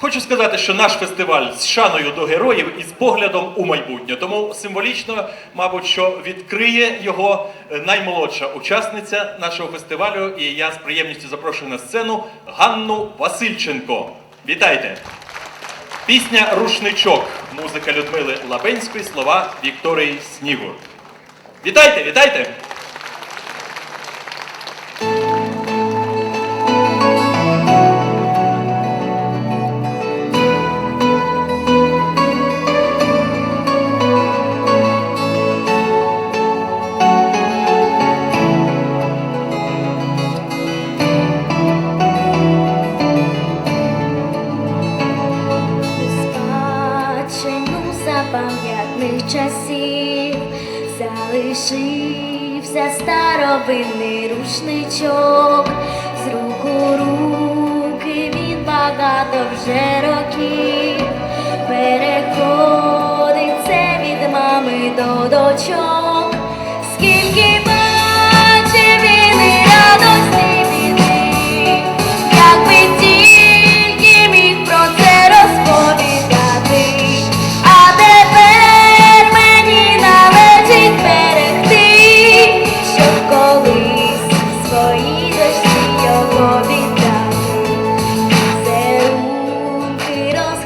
Хочу сказати, що наш фестиваль з шаною до героїв і з поглядом у майбутнє. Тому символічно, мабуть, що відкриє його е, наймолодша учасниця нашого фестивалю. І я з приємністю запрошую на сцену Ганну Васильченко. Вітайте! Пісня Рушничок. Музика Людмили Лабенської, слова Вікторії Снігур. Вітайте, вітайте! Запам'ятних часів. Залишився старовинний рушничок, з рук у руки він багато вже років, переходить це від мами до дочок,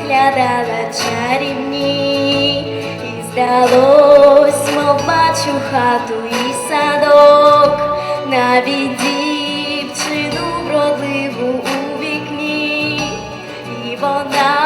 розглядала чарівні, і здалось, мов бачу хату і садок, навіть дівчину вродливу у вікні, і вона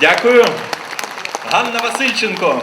Дякую. Ганна Васильченко.